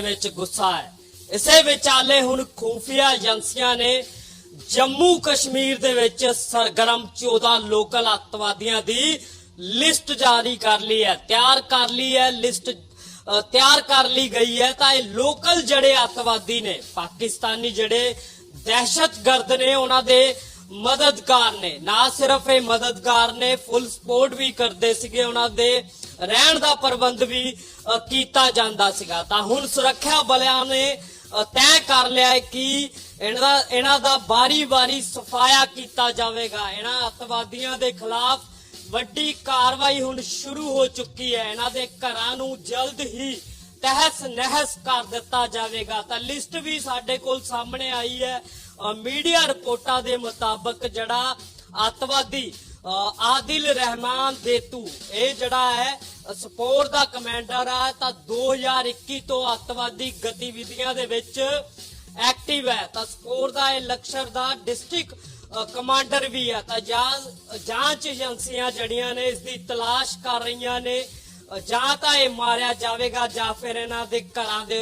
ਵਿੱਚ ਗੁੱਸਾ ਹੈ। ਇਸੇ ਵਿਚਾਲੇ ਹੁਣ ਖੂਫੀਆ ਏਜੰਸੀਆਂ ਨੇ ਜੰਮੂ ਕਸ਼ਮੀਰ ਦੇ ਵਿੱਚ ਸਰਗਰਮ 14 ਲੋਕਲ ਅੱਤਵਾਦੀਆਂ ਦੀ ਲਿਸਟ ਜਾਰੀ ਕਰ ਲਈ ਹੈ। ਤਿਆਰ ਕਰ ਲਈ ਹੈ, ਲਿਸਟ ਤਿਆਰ ਕਰ ਲਈ ਗਈ ਹੈ। ਤਾਂ ਇਹ ਲੋਕਲ ਜਿਹੜੇ ਅੱਤਵਾਦੀ ਨੇ, ਪਾਕਿਸਤਾਨੀ ਜਿਹੜੇ ਦਹਿਸ਼ਤਗਰਦ ਨੇ, ਉਹਨਾਂ ਦੇ ਮਦਦਗਾਰ ਨੇ। ਨਾ ਸਿਰਫ ਇਹ ਮਦਦਗਾਰ ਨੇ ਫੁੱਲ ਸਪੋਰਟ ਵੀ ਕਰਦੇ ਸੀਗੇ ਉਹਨਾਂ ਦੇ। ਰਹਿਣ ਦਾ ਪ੍ਰਬੰਧ ਵੀ ਕੀਤਾ ਜਾਂਦਾ ਸੀਗਾ। ਤਾਂ ਹੁਣ ਸੁਰੱਖਿਆ ਬਲਿਆਂ ਨੇ ਤੈਅ ਕਰ ਲਿਆ ਕਿ ਇਹਨਾਂ ਇਹਨਾਂ ਦਾ ਬਾਰੀ-ਬਾਰੀ ਸਫਾਇਆ ਕੀਤਾ ਜਾਵੇਗਾ। ਇਹਨਾਂ ਅੱਤਵਾਦੀਆਂ ਦੇ ਖਿਲਾਫ ਵੱਡੀ ਕਾਰਵਾਈ ਹੁਣ ਸ਼ੁਰੂ ਹੋ ਚੁੱਕੀ ਹੈ। ਇਹਨਾਂ ਦੇ ਘਰਾਂ ਨੂੰ ਜਲਦ ਹੀ ਤਹਿਸ ਨਹਿਸ ਕਰ ਦਿੱਤਾ ਜਾਵੇਗਾ। ਤਾਂ ਲਿਸਟ ਵੀ ਸਾਡੇ ਕੋਲ ਸਾਹਮਣੇ ਆਈ ਹੈ। ਮੀਡੀਆ ਰਿਪੋਰਟਾਂ ਦੇ ਮੁਤਾਬਕ ਜਿਹੜਾ ਅੱਤਵਾਦੀ ਆਦਿਲ ਰਹਿਮਾਨ ਦੇਤੂ। ਇਹ ਜਿਹੜਾ ਹੈ, ਸਪੋਰ ਦਾ ਕਮਾਂਡਰ ਆ ਤਾਂ 2021 ਤੋਂ ਅੱਤਵਾਦੀ ਗਤੀਵਿਧੀਆਂ ਦੇ ਵਿੱਚ ਐਕਟਿਵ ਹੈ। ਤਾਂ ਸਪੋਰ ਦਾ ਇਹ ਲਕਸ਼ਰ ਦਾ ਡਿਸਟ੍ਰਿਕਟ ਕਮਾਂਡਰ ਵੀ ਹੈ ਤਾਂ ਜਾਂਚ ਏਜੰਸੀਆਂ ਜੜੀਆਂ ਨੇ, ਇਸ ਦੀ ਤਲਾਸ਼ ਕਰ ਰਹੀਆਂ ਨੇ। ਜਾਂ ਤਾਂ ਇਹ ਮਾਰਿਆ ਜਾਵੇਗਾ ਜਾਂ ਫਿਰ ਇਹਨਾਂ ਦੇ ਘਰਾਂ ਦੇ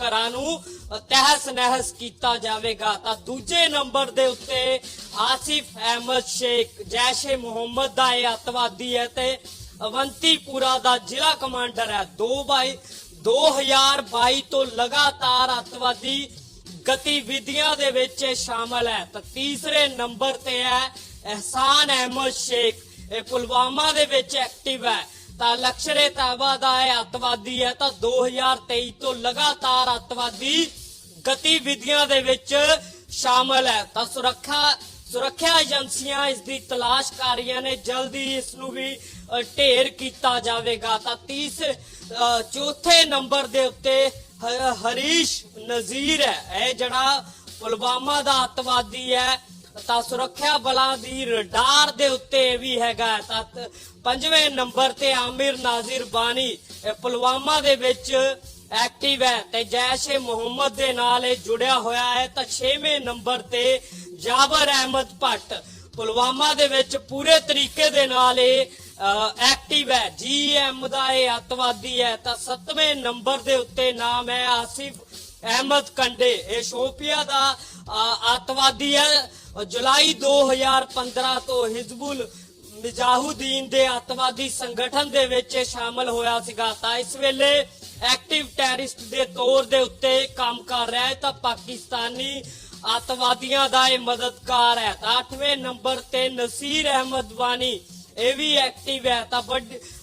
ਘਰਾਂ ਨੂੰ ਤਹਿਸ ਨਹਿਸ ਕੀਤਾ ਜਾਵੇਗਾ, ਤਾਂ ਦੂਜੇ ਨੰਬਰ ਦੇ ਉੱਤੇ ਆਸਿਫ ਅਹਿਮਦ ਸ਼ੇਖ, ਜੈਸ਼ੇ ਮੁਹੰਮਦ ਦਾ ਇਹ ਅੱਤਵਾਦੀ ਹੈ ਤੇ ਅਵੰਤੀਪੁਰਾ ਦਾ ਜ਼ਿਲ੍ਹਾ ਕਮਾਂਡਰ ਹੈ। 2 ਬਾਈ 2022 ਤੋਂ ਲਗਾਤਾਰ ਅੱਤਵਾਦੀ ਗਤੀਵਿਧੀਆਂ ਦੇ ਵਿੱਚ ਸ਼ਾਮਲ ਹੈ। ਤਾਂ ਤੀਸਰੇ ਨੰਬਰ ਤੇ ਹੈ ਅਹਿਸਾਨ ਅਹਿਮਦ ਸ਼ੇਖ। ਇਹ ਪੁਲਵਾਮਾ ਦੇ ਵਿੱਚ ਐਕਟਿਵ ਹੈ। ਤਾਂ ਲਕਸ਼ਰੇ ਤਾਬਾ ਦਾ ਇਹ ਅੱਤਵਾਦੀ ਹੈ। ਤਾਂ 2023 ਤੋਂ ਲਗਾਤਾਰ ਅਤਵਾਦੀ ਗਤੀਵਿਧੀਆਂ ਦੇ ਵਿੱਚ ਸ਼ਾਮਲ ਹੈ। ਤਾਂ ਸੁਰੱਖਿਆ ਸੁਰੱਖਿਆ ਏਜੰਸੀਆਂ ਇਸ ਦੀ ਤਲਾਸ਼ ਕਰ ਰਹੀਆਂ ਨੇ। ਜਲਦੀ ਇਸ ਨੂੰ ਵੀ ਢੇਰ ਕੀਤਾ ਜਾਵੇਗਾ। ਤਾਂ ਤੀਸਰੇ ਚੌਥੇ ਨੰਬਰ ਦੇ ਉੱਤੇ ਹਰੀਸ਼ ਨਜ਼ੀਰ ਹੈ। ਇਹ ਜਿਹੜਾ ਪੁਲਵਾਮਾ ਦਾ ਅੱਤਵਾਦੀ ਹੈ, ਤਾਂ ਸੁਰੱਖਿਆ ਬਲਾਂ ਦੀ ਰਡਾਰ ਦੇ ਉੱਤੇ ਇਹ ਵੀ ਹੈਗਾ ਤਾਂ ਤ- ਪੰਜਵੇਂ ਨੰਬਰ ਤੇ ਆਮਿਰ ਨਾਜ਼ਿਰ ਬਾਨੀ ਪੁਲਵਾਮਾ ਦੇ ਵਿੱਚ ਐਕਟਿਵ ਹੈ ਤੇ ਜੈਸ਼-ਏ ਮੁਹੰਮਦ ਦੇ ਨਾਲ ਇਹ ਜੁੜਿਆ ਹੋਇਆ ਹੈ ਤਾਂ 6ਵੇਂ ਨੰਬਰ ਤੇ ਜਾਬਰ ਅਹਿਮਦ ਭੱਟ। ਪੁਲਵਾਮਾ ਦੇ ਵਿੱਚ ਪੂਰੇ ਤਰੀਕੇ ਦੇ ਨਾਲ ਇਹ ਐਕਟਿਵ ਹੈ। ਜੀਐਮ ਦਾ ਇਹ ਅਤਵਾਦੀ ਹੈ ਤਾਂ 7ਵੇਂ ਨੰਬਰ ਦੇ ਉੱਤੇ ਨਾਮ ਹੈ ਆਸਿਫ ਅਹਿਮਦ ਕੰਡੇ। ਇਹ ਸ਼ੋਪੀਆ ਦਾ ਅਤਵਾਦੀ ਹੈ। ਜੁਲਾਈ 2015 ਤੋਂ ਹਿਜ਼ਬੁਲ ਮਿਜਾਹੁਦੀਨ ਦੇ ਅੱਤਵਾਦੀ ਸੰਗਠਨ ਦੇ ਵਿੱਚ ਸ਼ਾਮਲ ਹੋਇਆ ਸੀਗਾ। ਤਾਂ ਇਸ ਵੇਲੇ ਐਕਟਿਵ ਟੈਰਰਿਸਟ ਦੇ ਤੌਰ ਦੇ ਉੱਤੇ ਕੰਮ ਕਰ ਰਿਹਾ ਹੈ ਤਾਂ ਪਾਕਿਸਤਾਨੀ ਅੱਤਵਾਦੀਆਂ ਦਾ ਇਹ ਮਦਦਗਾਰ ਹੈ। ਤਾਂ 8ਵੇਂ ਨੰਬਰ ਤੇ ਨਸੀਰ ਅਹਿਮਦ ਵਾਨੀ, ਇਹ ਵੀ ਐਕਟਿਵ ਹੈ। ਤਾਂ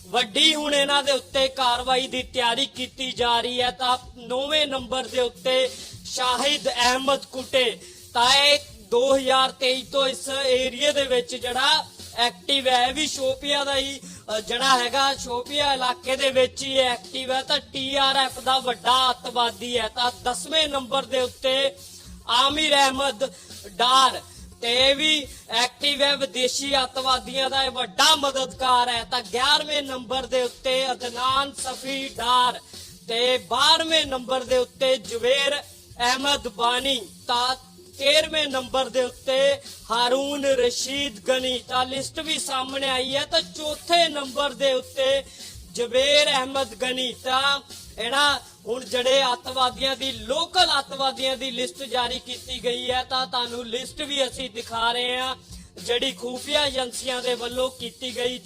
ਵੱਡੀ ਹੁਣ ਇਹਨਾਂ ਦੇ ਉੱਤੇ ਕਾਰਵਾਈ ਦੀ ਤਿਆਰੀ ਕੀਤੀ ਜਾ ਰਹੀ ਹੈ। ਤਾਂ 9ਵੇਂ ਨੰਬਰ ਦੇ ਉੱਤੇ ਸ਼ਾਹਿਦ ਅਹਿਮਦ ਕੁਟੇ। ਤਾਂ ਇਹ 2023 ਤੋਂ ਇਸ ਏਰੀਆ ਦੇ ਵਿੱਚ ਜਿਹੜਾ ਐਕਟਿਵ ਹੈ ਇਹ ਵੀ ਸ਼ੋਪੀਆ ਦਾ ਹੀ ਅ, ਜਿਹੜਾ ਹੈਗਾ ਸ਼ੋਪੀਆ ਇਲਾਕੇ ਦੇ ਵਿੱਚ ਹੀ ਐਕਟਿਵ ਹੈ। ਤਾਂ ਟੀਆਰਐਫ ਦਾ ਵੱਡਾ ਅੱਤਵਾਦੀ ਹੈ। ਤਾਂ 10ਵੇਂ ਨੰਬਰ ਦੇ ਉੱਤੇ ਆਮਿਰ ਅਹਿਮਦ ਡਾਰ। ਤੇ ਇਹ ਵੀ ਐਕਟਿਵ ਹੈ ਵਿਦੇਸ਼ੀ ਅੱਤਵਾਦੀਆਂ ਦਾ ਇਹ ਵੱਡਾ ਮਦਦਗਾਰ ਹੈ। ਤਾਂ 11ਵੇਂ ਨੰਬਰ ਦੇ ਉੱਤੇ ਅਦਨਾਨ ਸਫੀ ਡਾਰ। ਤੇ 12ਵੇਂ ਨੰਬਰ ਦੇ ਉੱਤੇ ਜਵੇਰ ਅਹਿਮਦ ਬਾਨੀ। ਤਾਂ 13ਵੇਂ ਨੰਬਰ ਦੇ ਉੱਤੇ ਹਾਰੂਨ ਰਸ਼ੀਦ ਗਨੀ, ਤਾਂ ਲਿਸਟ ਵੀ ਸਾਹਮਣੇ ਆਈ ਹੈ, ਤਾਂ ਚੌਥੇ ਨੰਬਰ ਦੇ ਉੱਤੇ ਜਵੇਰ ਅਹਿਮਦ ਗਨੀ, ਤਾਂ ਇਹਨਾਂ ਹੁਣ ਜਿਹੜੇ ਅੱਤਵਾਦੀਆਂ ਦੀ, ਲੋਕਲ ਅੱਤਵਾਦੀਆਂ ਦੀ ਲਿਸਟ ਜਾਰੀ ਕੀਤੀ ਗਈ ਹੈ, ਤਾਂ ਤੁਹਾਨੂੰ ਲਿਸਟ ਵੀ ਅਸੀਂ ਦਿਖਾ ਰਹੇ ਹਾਂ, ਜਿਹੜੀ ਖੂਫੀਆ ਏਜੰਸੀਆਂ ਦੇ ਵੱਲੋਂ ਕੀਤੀ ਗਈ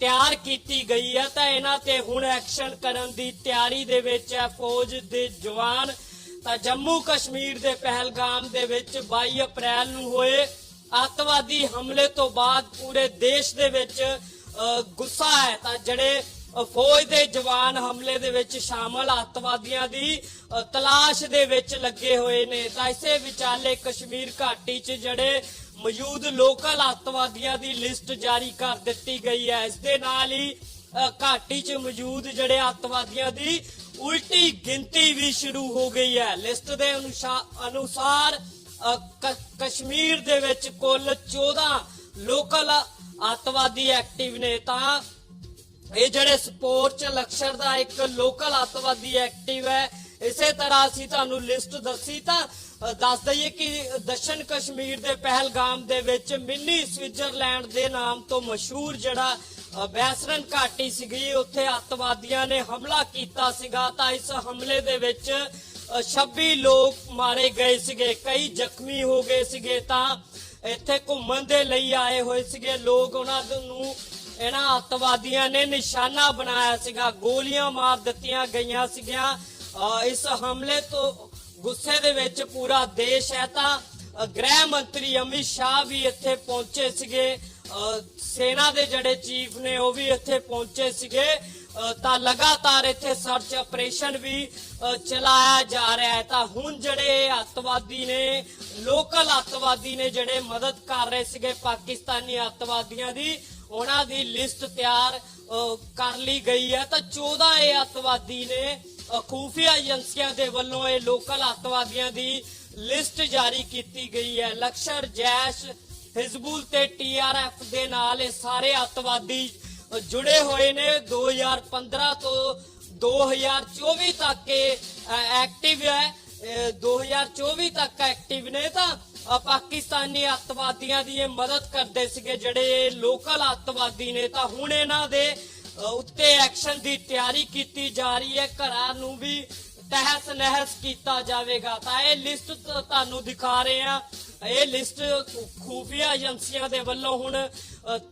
ਤਿਆਰ ਕੀਤੀ ਗਈ ਹੈ, ਤਾਂ ਇਹਨਾਂ ਤੇ ਹੁਣ ਐਕਸ਼ਨ ਕਰਨ ਦੀ ਤਿਆਰੀ ਦੇ ਵਿੱਚ ਹੈ, ਫੌਜ ਦੇ ਜਵਾਨ, ਤਾਂ ਜੰਮੂ ਕਸ਼ਮੀਰ ਦੇ ਪਹਿਲਗਾਮ ਦੇ ਵਿੱਚ 22 ਅਪ੍ਰੈਲ ਨੂੰ ਹੋਏ ਅੱਤਵਾਦੀ ਹਮਲੇ ਤੋਂ ਬਾਅਦ ਪੂਰੇ ਦੇਸ਼ ਦੇ ਵਿੱਚ ਗੁੱਸਾ ਹੈ। ਤਾਂ ਜਿਹੜੇ ਫੌਜ ਦੇ ਜਵਾਨ ਹਮਲੇ ਦੇ ਵਿੱਚ ਸ਼ਾਮਲ ਅੱਤਵਾਦੀਆਂ ਦੀ ਤਲਾਸ਼ ਦੇ ਵਿੱਚ ਲੱਗੇ ਹੋਏ ਨੇ। ਤਾਂ ਇਸੇ ਵਿਚਾਲੇ ਕਸ਼ਮੀਰ ਘਾਟੀ 'ਚ ਜਿਹੜੇ ਮੌਜੂਦ ਲੋਕਲ ਅੱਤਵਾਦੀਆਂ ਦੀ ਲਿਸਟ ਜਾਰੀ ਕਰ ਦਿੱਤੀ ਗਈ ਹੈ। ਇਸ ਦੇ ਨਾਲ ਹੀ ਘਾਟੀ 'ਚ ਮੌਜੂਦ ਜਿਹੜੇ ਅੱਤਵਾਦੀਆਂ ਦੀ ਉਲਟੀ ਗਿਣਤੀ ਵੀ ਸ਼ੁਰੂ ਹੋ ਗਈ ਹੈ। ਲਿਸਟ ਦੇ ਅਨੁਸ਼ਾ- ਅਨੁਸਾਰ ਕਸ਼ਮੀਰ ਦੇ ਵਿੱਚ ਕੁੱਲ 14 ਲੋਕਲ ਅੱਤਵਾਦੀ ਐਕਟਿਵ ਨੇ ਤਾਂ ਇਹ ਜਿਹੜੇ ਸਪੋਰਟ ਚ ਲਕਸ਼ਰ ਦਾ ਇੱਕ ਲੋਕਲ ਅੱਤਵਾਦੀ ਐਕਟਿਵ ਹੈ, ਇਸੇ ਤਰ੍ਹਾਂ ਅਸੀਂ ਤੁਹਾਨੂੰ ਲਿਸਟ ਦੱਸੀ ਤਾਂ ਦੱਸ ਦਈਏ ਕਿ ਦਸ਼ਣ ਕਸ਼ਮੀਰ ਦੇ ਪਹਿਲਗਾਮ ਦੇ ਵਿੱਚ ਮਿੰਨੀ ਸਵਿਟਜ਼ਰਲੈਂਡ ਦੇ ਨਾਮ ਤੋਂ ਮਸ਼ਹੂਰ ਜਿਹੜਾ ਬੈਸਰਨ ਘਾਟੀ ਸੀਗੀ, ਉੱਥੇ ਅੱਤਵਾਦੀਆਂ ਨੇ ਹਮਲਾ ਕੀਤਾ ਸੀਗਾ ਤਾਂ ਇਸ ਹਮਲੇ ਦੇ ਵਿੱਚ 26 ਲੋਕ ਮਾਰੇ ਗਏ ਸੀਗੇ ਕਈ ਜ਼ਖਮੀ ਹੋ ਗਏ ਸੀਗੇ ਤਾਂ ਇੱਥੇ ਘੁੰਮਣ ਦੇ ਲਈ ਆਏ ਹੋਏ ਸੀਗੇ। ਲੋਕ ਉਹਨਾਂ ਨੂੰ ਇਹਨਾਂ ਅੱਤਵਾਦੀਆਂ ਨੇ ਨਿਸ਼ਾਨਾ ਬਣਾਇਆ ਸੀਗਾ ਗੋਲੀਆਂ ਮਾਰ ਦਿੱਤੀਆਂ ਗਈਆਂ ਸੀਗੀਆਂ। ਇਸ ਹਮਲੇ ਤੋਂ ਗੁੱਸੇ ਦੇ ਵਿੱਚ ਪੂਰਾ ਦੇਸ਼ ਹੈ ਤਾਂ ਗ੍ਰਹਿ ਮੰਤਰੀ ਅਮਿਤ ਸ਼ਾਹ ਵੀ ਇੱਥੇ ਪਹੁੰਚੇ ਸੀਗੇ। ਅ, ਸੈਨਾ ਦੇ ਜਿਹੜੇ ਚੀਫ ਨੇ ਉਹ ਵੀ ਇੱਥੇ ਪਹੁੰਚੇ ਸੀਗੇ। ਤਾਂ ਲਗਾਤਾਰ ਇੱਥੇ ਸਰਚ ਆਪਰੇਸ਼ਨ ਵੀ ਚਲਾਇਆ ਜਾ ਰਿਹਾ ਹੈ। ਤਾਂ ਹੁਣ ਜਿਹੜੇ ਅੱਤਵਾਦੀ ਨੇ ਲੋਕਲ ਅੱਤਵਾਦੀ ਨੇ ਜਿਹੜੇ ਮਦਦ ਕਰ ਰਹੇ ਸੀਗੇ ਪਾਕਿਸਤਾਨੀ ਅੱਤਵਾਦੀਆਂ ਦੀ ਉਹਨਾਂ ਦੀ ਲਿਸਟ ਤਿਆਰ ਕਰ ਲਈ ਗਈ ਹੈ। ਤਾਂ 14 ਇਹ ਅੱਤਵਾਦੀ ਨੇ ਅ, ਖੂਫੀਆ ਏਜੰਸੀਆਂ ਦੇ ਵੱਲੋਂ ਇਹ ਲੋਕਲ ਅੱਤਵਾਦੀਆਂ ਦੀ ਲਿਸਟ ਜਾਰੀ ਕੀਤੀ ਗਈ ਹੈ। ਲਕਸ਼ਰ ਜੈਸ਼ ਹਿਜ਼ਬੁਲ ਤੇ ਟੀਆਰਐਫ ਦੇ ਨਾਲ ਇਹ ਸਾਰੇ ਅੱਤਵਾਦੀ ਜੁੜੇ ਹੋਏ ਨੇ 2015 ਤੋਂ 2024 ਤੱਕ ਇਹ ਐਕਟਿਵ ਹੈ। 2024 ਤੱਕ ਐਕਟਿਵ ਨੇ ਤਾਂ ਅ, ਪਾਕਿਸਤਾਨੀ ਅੱਤਵਾਦੀਆਂ ਦੀ ਇਹ ਮਦਦ ਕਰਦੇ ਸੀਗੇ ਜਿਹੜੇ ਲੋਕਲ ਅੱਤਵਾਦੀ ਨੇ। ਤਾਂ ਹੁਣ ਇਹਨਾਂ ਦੇ ਉੱਤੇ ਐਕਸ਼ਨ ਦੀ ਤਿਆਰੀ ਕੀਤੀ ਜਾ ਰਹੀ ਹੈ। ਘਰਾਂ ਨੂੰ ਵੀ ਤਹਿਸ ਨਹਿਸ ਕੀਤਾ ਜਾਵੇਗਾ। ਤਾਂ ਇਹ ਲਿਸਟ ਤੁਹਾਨੂੰ ਦਿਖਾ ਰਹੇ ਆ ਇਹ ਲਿਸਟ ਖੂਫੀਆ ਏਜੰਸੀਆਂ ਦੇ ਵੱਲੋਂ ਹੁਣ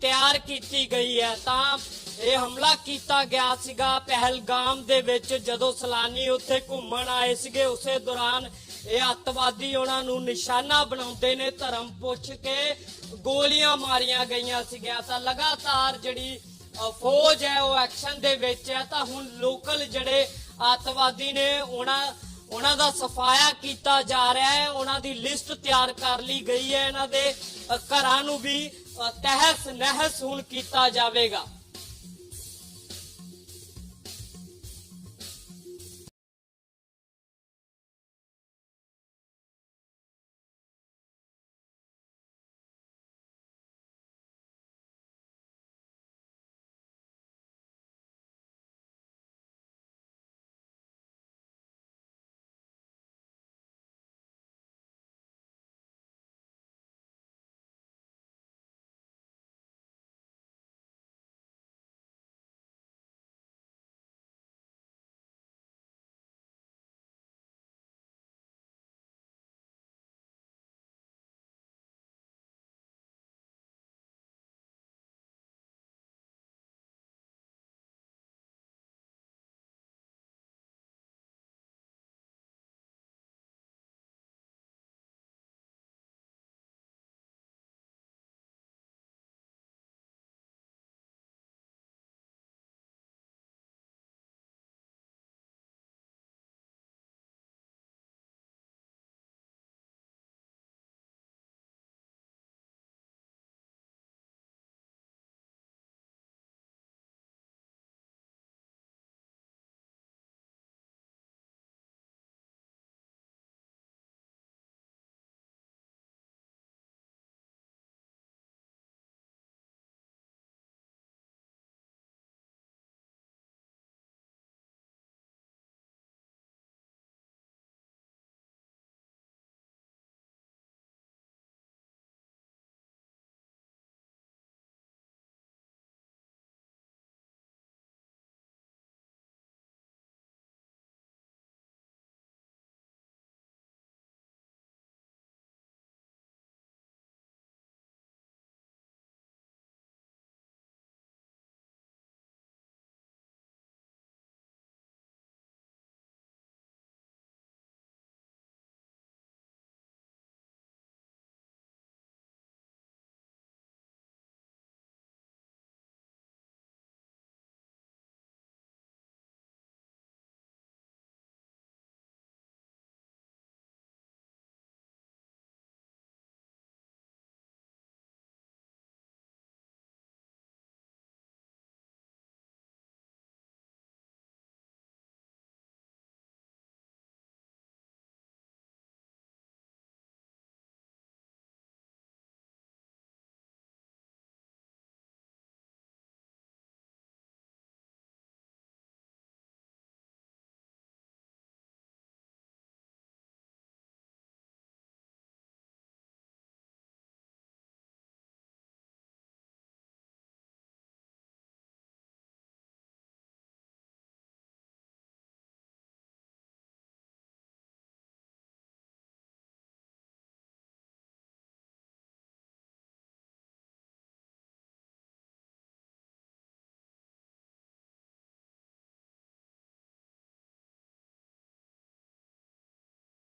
ਤਿਆਰ ਕੀਤੀ ਗਈ ਹੈ। ਤਾਂ ਇਹ ਹਮਲਾ ਕੀਤਾ ਗਿਆ ਸੀਗਾ ਪਹਿਲਗਾਮ ਦੇ ਵਿੱਚ, ਜਦੋਂ ਸਲਾਨੀ ਉੱਥੇ ਘੁੰਮਣ ਆਏ ਸੀਗੇ। ਉਸੇ ਦੌਰਾਨ ਇਹ ਅੱਤਵਾਦੀ ਉਹਨਾਂ ਨੂੰ ਨਿਸ਼ਾਨਾ ਬਣਾਉਂਦੇ ਨੇ, ਧਰਮ ਪੁੱਛ ਕੇ ਗੋਲੀਆਂ ਮਾਰੀਆਂ ਗਈਆਂ ਸੀਗੀਆਂ। ਤਾਂ ਲਗਾਤਾਰ ਜਿਹੜੀ ਫੌਜ ਹੈ, ਉਹ ਐਕਸ਼ਨ ਦੇ ਵਿੱਚ ਹੈ। ਤਾਂ ਹੁਣ ਲੋਕਲ ਜਿਹੜੇ ਅੱਤਵਾਦੀ ਨੇ, ਉਹਨਾਂ ਉਹਨਾਂ ਦਾ ਸਫਾਇਆ ਕੀਤਾ ਜਾ ਰਿਹਾ ਹੈ, ਉਹਨਾਂ ਦੀ ਲਿਸਟ ਤਿਆਰ ਕਰ ਲਈ ਗਈ ਹੈ, ਇਹਨਾਂ ਦੇ ਘਰਾਂ ਨੂੰ ਵੀ ਤਹਿਸ ਨਹਿਸ ਹੁਣ ਕੀਤਾ ਜਾਵੇਗਾ।